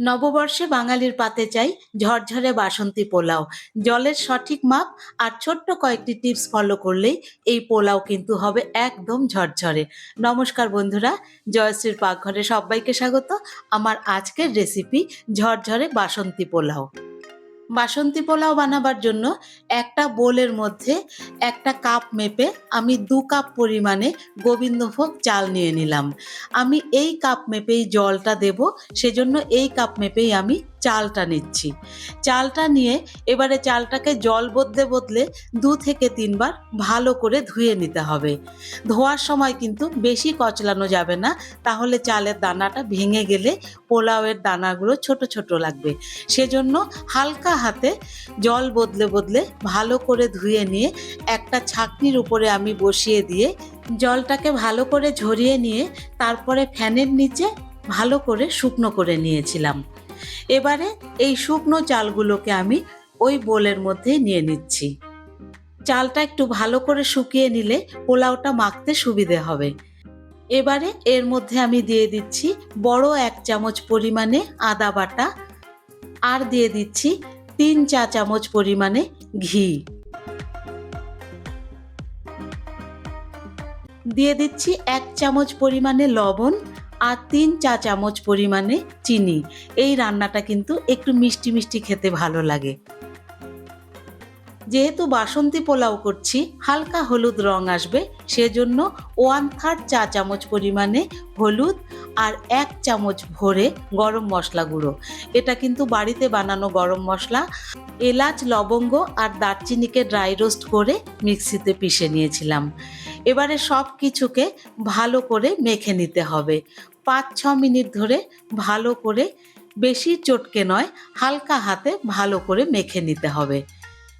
নববর্ষে বাঙালির পাতে চাই ঝরঝরে বাসন্তী পোলাও। জলের সঠিক মাপ আর ছোট্ট কয়েকটি টিপস ফলো করলেই এই পোলাও কিন্তু হবে একদম ঝরঝরে। নমস্কার বন্ধুরা, জয়শ্রীর পাকঘরে সবাইকে স্বাগত। আমার আজকের রেসিপি ঝরঝরে বাসন্তী পোলাও। বাসন্তী পোলাও বানাবার জন্য একটা বোলের মধ্যে একটা কাপ মেপে আমি দু কাপ পরিমাণে গোবিন্দভোগ চাল নিয়ে নিলাম। আমি এই কাপ মেপেই জলটা দেব, সেজন্য এই কাপ মেপেই আমি চালটা নিচ্ছি। চালটা নিয়ে এবারে চালটাকে জল বদলে বদলে দু থেকে তিনবার ভালো করে ধুয়ে নিতে হবে। ধোয়ার সময় কিন্তু বেশি কচলানো যাবে না, তাহলে চালের দানাটা ভেঙে গেলে পোলাওয়ের দানাগুলো ছোট ছোট লাগবে। সেজন্য হালকা হাতে জল বদলে বদলে ভালো করে ধুয়ে নিয়ে একটা ছাকনির উপরে আমি বসিয়ে দিয়ে জলটাকে ভালো করে ঝরিয়ে নিয়ে তারপরে ফ্যানের নিচে ভালো করে শুকনো করে নিয়েছিলাম। এবারে এই শুকনো চালগুলোকে আমি ওই বোলের মধ্যে নিয়ে নিচ্ছি। চালটা একটু ভালো করে শুকিয়ে নিলে পোলাওটা মাখতে সুবিধে হবে। এবারে এর মধ্যে আমি দিয়ে দিচ্ছি বড় এক চামচ পরিমাণে আদা বাটা আর দিয়ে দিচ্ছি তিন চা চামচ পরিমাণে ঘি। দিয়ে দিচ্ছি এক চামচ পরিমাণে লবণ আর তিন চা চামচ পরিমাণে চিনি। এই রান্নাটা কিন্তু একটু মিষ্টি মিষ্টি খেতে ভালো লাগে। যেহেতু বাসন্তী পোলাও করছি, হালকা হলুদ রং আসবে, সেজন্য ওয়ান থার্ড চা চামচ পরিমাণে হলুদ আর এক চামচ ভরে গরম মশলা গুঁড়ো। এটা কিন্তু বাড়িতে বানানো গরম মশলা, এলাচ, লবঙ্গ আর দারচিনিকে ড্রাই রোস্ট করে মিক্সিতে পিষে নিয়েছিলাম। এবারে সব কিছুকে ভালো করে মেখে নিতে হবে। পাঁচ ছ মিনিট ধরে ভালো করে, বেশি চটকে নয়, হালকা হাতে ভালো করে মেখে নিতে হবে।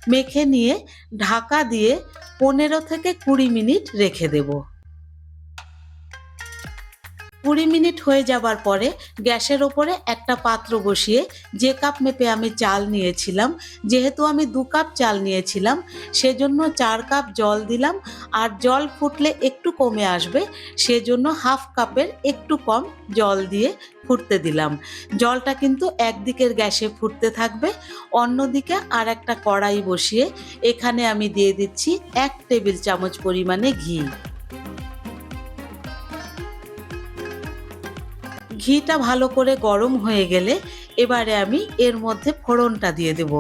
মেখে নিয়ে ঢাকা দিয়ে পনেরো থেকে কুড়ি মিনিট রেখে দেব। কুড়ি মিনিট হয়ে যাবার পরে গ্যাসের ওপরে একটা পাত্র বসিয়ে যে কাপ মেপে আমি চাল নিয়েছিলাম, যেহেতু আমি দু কাপ চাল নিয়েছিলাম, সেজন্য চার কাপ জল দিলাম আর জল ফুটলে একটু কমে আসবে, সেজন্য হাফ কাপের একটু কম জল দিয়ে ফুটতে দিলাম। জলটা কিন্তু একদিকের গ্যাসে ফুটতে থাকবে, অন্যদিকে আর একটা কড়াই বসিয়ে এখানে আমি দিয়ে দিচ্ছি এক টেবিল চামচ পরিমাণে ঘি। ঘিটা ভালো করে গরম হয়ে গেলে এবারে আমি এর মধ্যে ফোড়নটা দিয়ে দেব।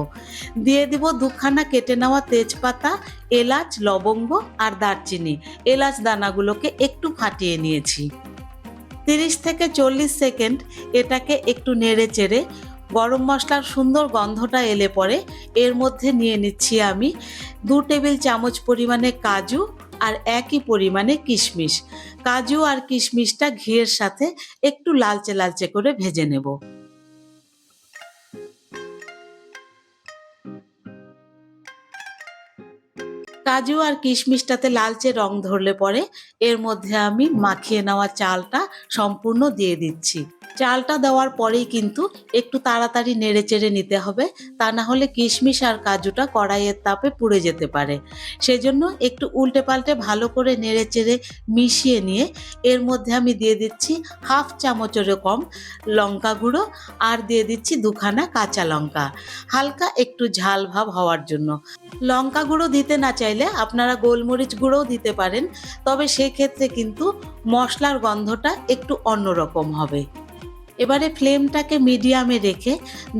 দিয়ে দিব দুখানা কেটে নেওয়া তেজপাতা, এলাচ, লবঙ্গ আর দারচিনি। এলাচ দানাগুলোকে একটু ফাটিয়ে নিয়েছি। তিরিশ থেকে চল্লিশ সেকেন্ড এটাকে একটু নেড়ে চেড়ে গরম মশলার সুন্দর গন্ধটা এলে পরে এর মধ্যে নিয়ে নিচ্ছি আমি দু টেবিল চামচ পরিমাণে কাজু আর একই পরিমাণে কিশমিশ। কাজু আর কিশমিশটা ঘিয়ের সাথে একটু লালচে লালচে করে ভেজে নেব। কাজু আর কিশমিশটাতে লালচে রং ধরলে পরে এর মধ্যে আমি মাখিয়ে নেওয়া চালটা সম্পূর্ণ দিয়ে দিচ্ছি। চালটা দেওয়ার পরেই কিন্তু একটু তাড়াতাড়ি নেড়ে চেড়ে নিতে হবে, তা না হলে কিশমিশ আর কাজুটা কড়াইয়ের তাপে পুড়ে যেতে পারে। সেজন্য একটু উল্টে পাল্টে ভালো করে নেড়ে চেড়ে মিশিয়ে নিয়ে এর মধ্যে আমি দিয়ে দিচ্ছি হাফ চামচেরও কম লঙ্কা গুঁড়ো আর দিয়ে দিচ্ছি দুখানা কাঁচা লঙ্কা। হালকা একটু ঝাল ভাব হওয়ার জন্য। লঙ্কা গুঁড়ো দিতে না চাইলে আপনারা গোলমরিচ গুঁড়োও দিতে পারেন, তবে সেক্ষেত্রে কিন্তু মশলার গন্ধটা একটু অন্যরকম হবে। এবারে ফ্লেমটাকে মিডিয়ামে রেখে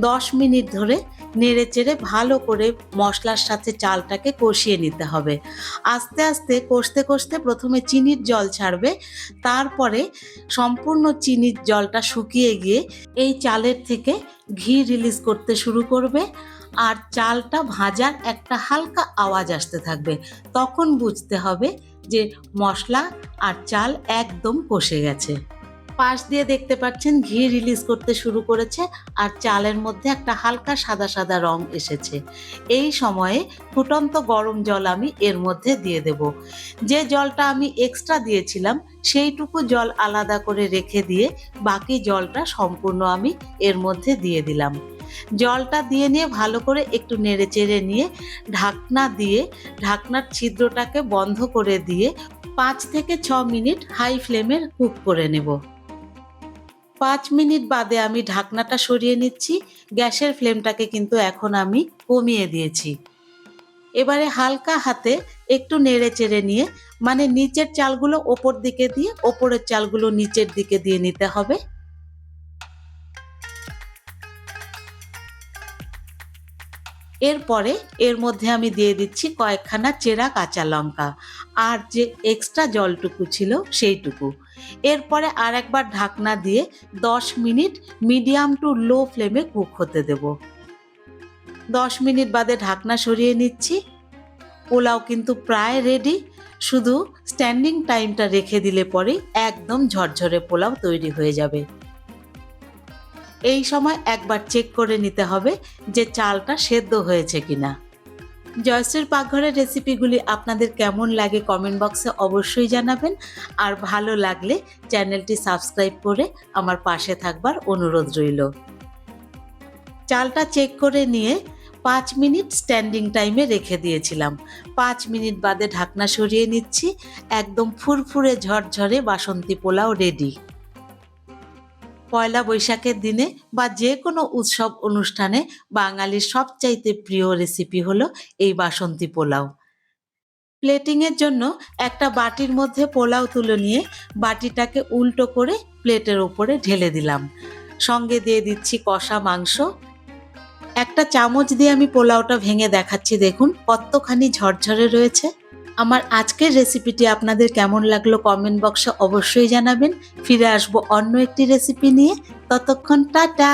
দশ মিনিট ধরে নেড়ে চেড়ে ভালো করে মশলার সাথে চালটাকে কষিয়ে নিতে হবে। আস্তে আস্তে কষতে কষতে প্রথমে চিনির জল ছাড়বে, তারপরে সম্পূর্ণ চিনির জলটা শুকিয়ে গিয়ে এই চালের থেকে ঘি রিলিজ করতে শুরু করবে। আর চালটা ভাজার একটা হালকা আওয়াজ আসতে থাকবে। তখন বুঝতে হবে যে মশলা আর চাল একদম কষে গেছে। পাশ দিয়ে দেখতে পাচ্ছেন ঘি রিলিজ করতে শুরু করেছে আর চালের মধ্যে একটা হালকা সাদা সাদা রং এসেছে। এই সময়ে ফুটন্ত গরম জল আমি এর মধ্যে দিয়ে দেব। যে জলটা আমি এক্সট্রা দিয়েছিলাম, সেইটুকু জল আলাদা করে রেখে দিয়ে বাকি জলটা সম্পূর্ণ আমি এর মধ্যে দিয়ে দিলাম। জলটা দিয়ে নিয়ে ভালো করে একটু নেড়ে চেড়ে নিয়ে ঢাকনা দিয়ে, ঢাকনার ছিদ্রটাকে বন্ধ করে দিয়ে পাঁচ থেকে ছ মিনিট হাই ফ্লেমে কুক করে নেব। পাঁচ মিনিট বাদে আমি ঢাকনাটা সরিয়ে নিচ্ছি, গ্যাসের ফ্লেমটাকে কিন্তু এখন আমি কমিয়ে দিয়েছি। এবারে হালকা হাতে একটু নেড়ে চেড়ে নিয়ে মানে নিচের চালগুলো ওপর দিকে দিয়ে, ওপরের চালগুলো নিচের দিকে দিয়ে নিতে হবে। এরপরে এর মধ্যে আমি দিয়ে দিচ্ছি কয়েকখানা চেরা কাঁচা লঙ্কা আর যে এক্সট্রা জলটুকু ছিল সেইটুকু। এরপরে আর একবার ঢাকনা দিয়ে দশ মিনিট মিডিয়াম টু লো ফ্লেমে কুক হতে দেব। দশ মিনিট বাদে ঢাকনা সরিয়ে নিচ্ছি। পোলাও কিন্তু প্রায় রেডি শুধু স্ট্যান্ডিং টাইমটা রেখে দিলে পরেই একদম ঝরঝরে পোলাও তৈরি হয়ে যাবে। এই সময় একবার চেক করে নিতে হবে যে চালটা সেদ্ধ হয়েছে কিনা। জয়শ্রীর পাকঘরের রেসিপিগুলি আপনাদের কেমন লাগে কমেন্ট বক্সে অবশ্যই জানাবেন। আর ভালো লাগলে চ্যানেলটি সাবস্ক্রাইব করে আমার পাশে থাকবার অনুরোধ রইল। চালটা চেক করে নিয়ে পাঁচ মিনিট স্ট্যান্ডিং টাইমে রেখে দিয়েছিলাম। পাঁচ মিনিট বাদে ঢাকনা সরিয়ে নিচ্ছি, একদম ফুরফুরে ঝরঝরে বাসন্তী পোলাও রেডি পয়লা বৈশাখের দিনে বা যে কোনো উৎসব অনুষ্ঠানে বাঙালির সবচাইতে প্রিয় রেসিপি হলো এই বাসন্তী পোলাও। প্লেটিংয়ের জন্য একটা বাটির মধ্যে পোলাও তুলে নিয়ে বাটিটাকে উল্টো করে প্লেটের ওপরে ঢেলে দিলাম। সঙ্গে দিয়ে দিচ্ছি কষা মাংস। একটা চামচ দিয়ে আমি পোলাওটা ভেঙে দেখাচ্ছি, দেখুন কতখানি ঝরঝরে রয়েছে। আমার আজকের রেসিপিটি আপনাদের কেমন লাগল কমেন্ট বক্সে অবশ্যই জানাবেন। ফিরে আসব অন্য একটি রেসিপি নিয়ে। ততক্ষণ টাটা!